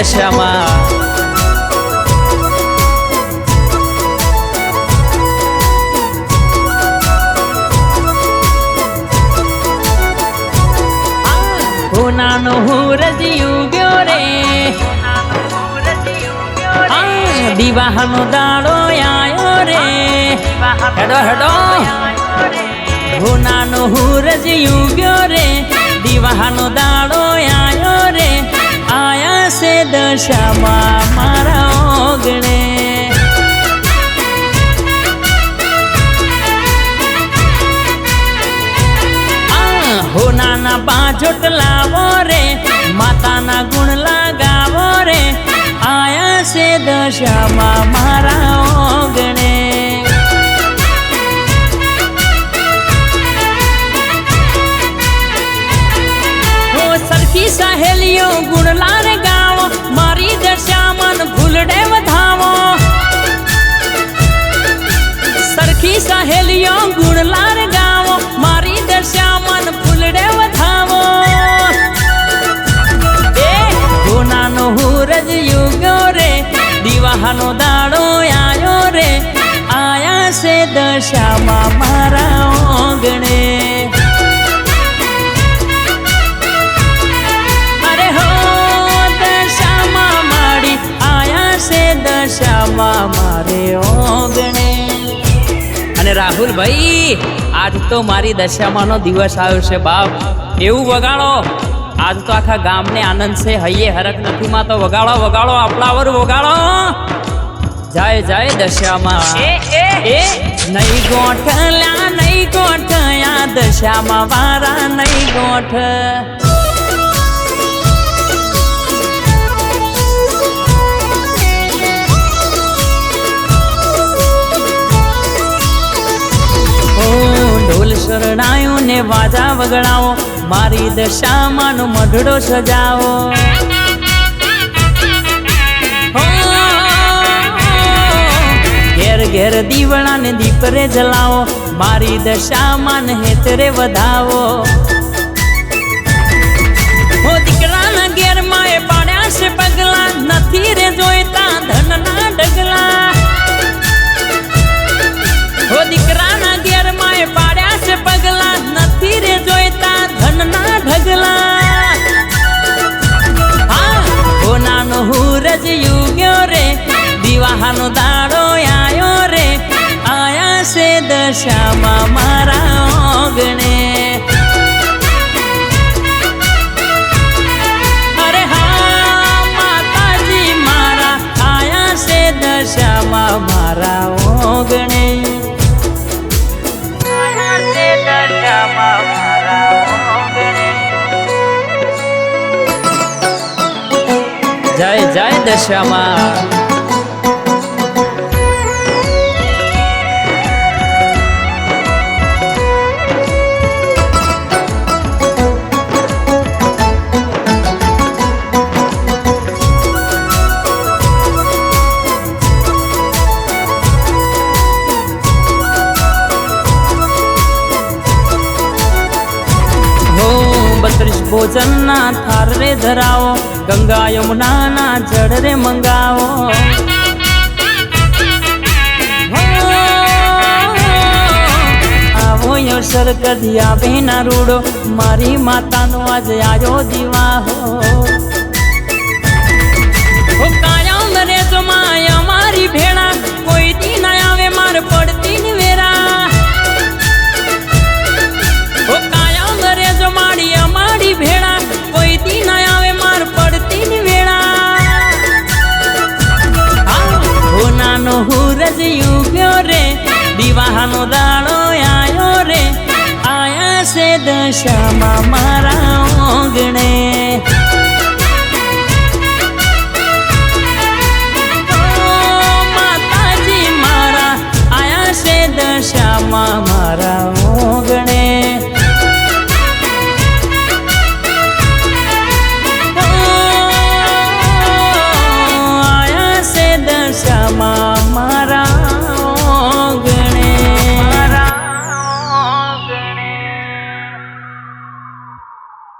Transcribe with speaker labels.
Speaker 1: દશામાં નાનો હું રજિયું ગયો રે દિવાહનો દાડો આયો રે હેડો હેડો હું નાનો હું રજિયું ગયો રે દિવાહનો દાડો આયો રે. આયા દશામાં મારા ઓગણે. હો નાના બાજોટ લાવો રે, માતાના ગુણ લગાવો રે. આયા છે દશામાં મારા દિવાહનો દાડો આયો રે. આયા છે દશામાં મારા ઓગણે. અરે હો, દશામાં માડી આયા છે દશામાં મારે ઓગણે. અને રાહુલભાઈ, આજ તો મારી દશામાંનો દિવસ આવ્યો છે બાપ. એવું વગાડો. આજ તો આખા ગામને આનંદ છે, હૈયે હરક નથી, માં તો વગાડો વગાડો આપલાવર વગાડો. જય જાય દશામાં. એ નહીં ગોઠલ્યા નહીં ગોઠયા દશામાં વારા નહીં ગોઠ. શરણાયો ને વાજા વગડાવો મારી દશામાંનો મઢડો સજાવો. ઘેર ઘેર દીવડા ને દીપરે જલાવો, મારી દશામાં હેતરે વધાવો. હો દીકરાના પાડ્યા છે પગલા, નથી રે જોઈતા ધનના ડગલા. હો દીકરાના ઘેરમાં એ પાડ્યા છે પગલા, નથી રે જોઈતા ધનના ઢગલા. હા, હો નાનો રે દિવાહાનો દાડો છે દશામાં મારા ઓગણે. અરે હા માતાજી મારા આયા છે દશામાં મારા ઓગણે. જય જય દશામાં. ભોજનના થાર ધરાવો ગંગા યમુનાના જળ રે મંગાવો. આવો આવો યશર આવે ના રૂડો, મારી માતાનો આજે આવ્યો દીવાહો કાયમ રે તો માય હુરજ ઉભ્યો રે દિવાહાનો દાડો આયો રે, આયા છે દશામાં મારા ઓગણે. માતાજી મારા, આયા છે દશામાં મારા